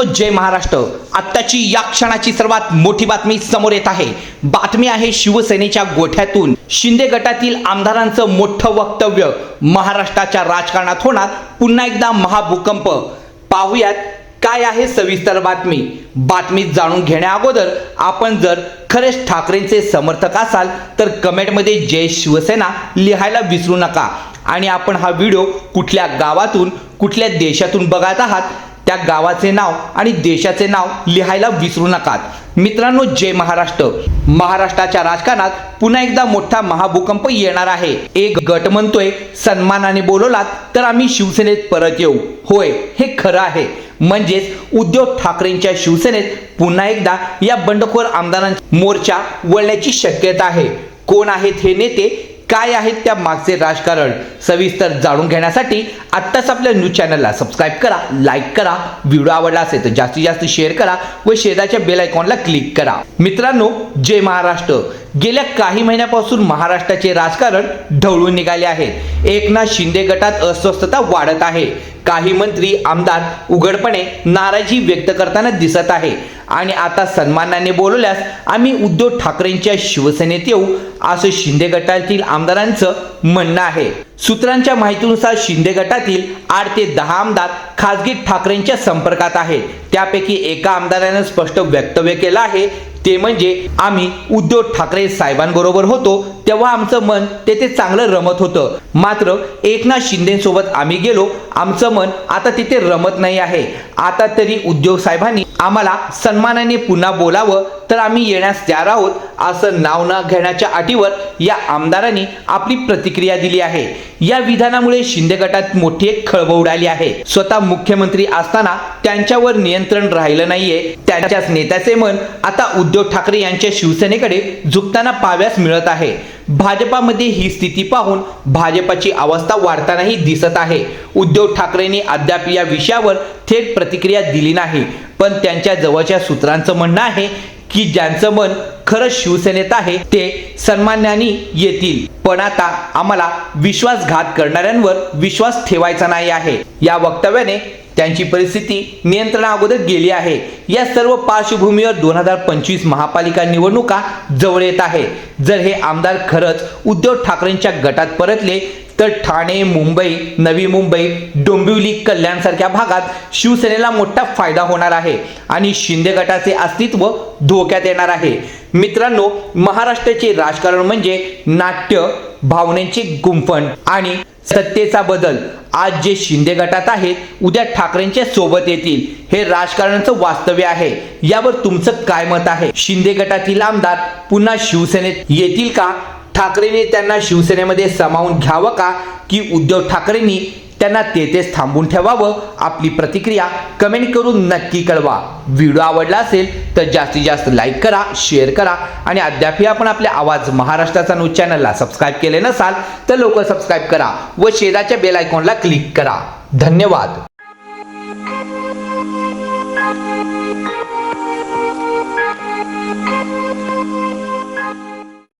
मित्रांनो जय महाराष्ट्र. आत्ताची या क्षणाची सर्वात मोठी बातमी समोर येत आहे. बातमी आहे शिवसेनेच्या गोठ्यातून. शिंदे गटातील आमदारांचं मोठं वक्तव्य महाराष्ट्राच्या राजकारणात होणार. पुन्हा एकदा महाभूकंप. पाहूयात काय आहे सविस्तर बातमी. बातमी जाणून घेण्या अगोदर आपण जर खरेच ठाकरेंचे समर्थक असाल तर कमेंटमध्ये जय शिवसेना लिहायला विसरू नका. आणि आपण हा व्हिडिओ कुठल्या गावातून कुठल्या देशातून बघत आहात त्या गावाचे नाव आणि देशाचे नाव लिहायला विसरू नकात. मित्रांनो जय महाराष्ट्र. महाराष्ट्राच्या राजकारणात पुन्हा एकदा मोठा महाभूकंप येणार आहे. एक गट म्हणतोय सन्मानाने बोलवलात तर आम्ही शिवसेनेत परत येऊ. होय हे खरं आहे. म्हणजेच उद्धव ठाकरेंच्या शिवसेनेत पुन्हा एकदा या बंडखोर आमदारांचा मोर्चा वळण्याची शक्यता आहे. कोण आहेत हे नेते? काय आहेत त्या मागचे राजकारण? सविस्तर जाणून घेण्यासाठी आत्ताच आपल्या न्यूज चॅनलला सबस्क्राईब करा लाईक करा. व्हिडिओ आवडला असेल तर जास्तीत जास्त शेअर करा व शेजारच्या बेल आयकॉनला क्लिक करा. मित्रांनो जय महाराष्ट्र. गेल्या काही महिन्यापासून महाराष्ट्राचे राजकारण ढवळून निघाले आहे. एकनाथ शिंदे गटात अस्वस्थता वाढत आहे. काही मंत्री आमदार उघडपणे नाराजी व्यक्त करताना दिसत आहे. आणि आता सन्मानाने बोलवल्यास आम्ही उद्धव ठाकरेंच्या शिवसेनेत येऊ असं शिंदे गटातील आमदारांचं म्हणणं आहे. सूत्रांच्या माहितीनुसार शिंदे गटातील आठ ते दहा आमदार खासगी ठाकरेंच्या संपर्कात आहेत. त्यापैकी एका आमदारानं स्पष्ट वक्तव्य केलं आहे ते म्हणजे आम्ही उद्धव ठाकरे साहेबांबरोबर होतो तेव्हा आमचं मन तेथे चांगलं रमत होतं. मात्र एकनाथ शिंदेसोबत आम्ही गेलो आमचं मन आता तिथे रमत नाही आहे. आता तरी उद्धव साहेबांनी आम्हाला सन्मानाने पुन्हा बोलावं तर आम्ही येण्यास तयार आहोत. असं नाव न घेण्याच्या अटीवर या आमदारांनी आपली प्रतिक्रिया दिली आहे. या विधानामुळे शिंदे गटात मोठी एक खळबळ उडाली आहे. स्वतः मुख्यमंत्री असताना त्यांच्यावर नियंत्रण राहिलं नाहीये. त्यांच्याच नेत्याचे मन आता उद्धव ठाकरे यांच्या शिवसेनेकडे झुकताना पाव्यास मिळत आहे. भाजपामध्ये ही स्थिती पाहून भाजपाची अवस्था वाढतानाही दिसत आहे. उद्धव ठाकरेंनी अद्याप या विषयावर थेट प्रतिक्रिया दिली नाही. पण त्यांच्या जवळच्या सूत्रांचं म्हणणं आहे की ज्यांचं मन खरंच शिवसेनेत आहे ते सन्मान्याने येतील. पण आता आम्हाला विश्वासघात करणाऱ्यांवर विश्वास ठेवायचा नाही आहे. या वक्तव्याने त्यांची परिस्थिती नियंत्रणा अगोदर गेली आहे. या सर्व पार्श्वभूमीवर दोन हजार पंचवीस महापालिका निवडणुका जवळ येत आहे. जर हे आमदार खरंच उद्धव ठाकरेंच्या गटात परतले तर ठाणे मुंबई नवी मुंबई डोंबिवली कल्याणसारख्या भागात शिवसेनेला मोठा फायदा होणार आहे आणि शिंदे गटाचे अस्तित्व धोक्यात येणार आहे. मित्रांनो महाराष्ट्राचे राजकारण म्हणजे नाट्य भावनेचे गुंफण आणि सत्तेचा बदल. आज जे शिंदे गटात आहेत उद्या ठाकरेंच्या सोबत येतील. हे राजकारणाचं वास्तव्य आहे. यावर तुमचं काय मत आहे? शिंदे गटातील आमदार पुन्हा शिवसेनेत येतील का? ठाकरेंनी त्यांना शिवसेनेमध्ये सामावून घ्यावं का? की उद्धव ठाकरेंनी त्यांना तेथेच थांबून ठेवावं? आपली प्रतिक्रिया कमेंट करून नक्की कळवा. व्हिडिओ आवडला असेल तर जास्तीत जास्त लाईक करा शेअर करा आणि अद्यापही आपण आपल्या आवाज महाराष्ट्राचा न्यूज चॅनलला सबस्क्राईब केले नसाल तर लवकर सबस्क्राईब करा व शेजारच्या बेल आयकॉनला क्लिक करा. धन्यवाद.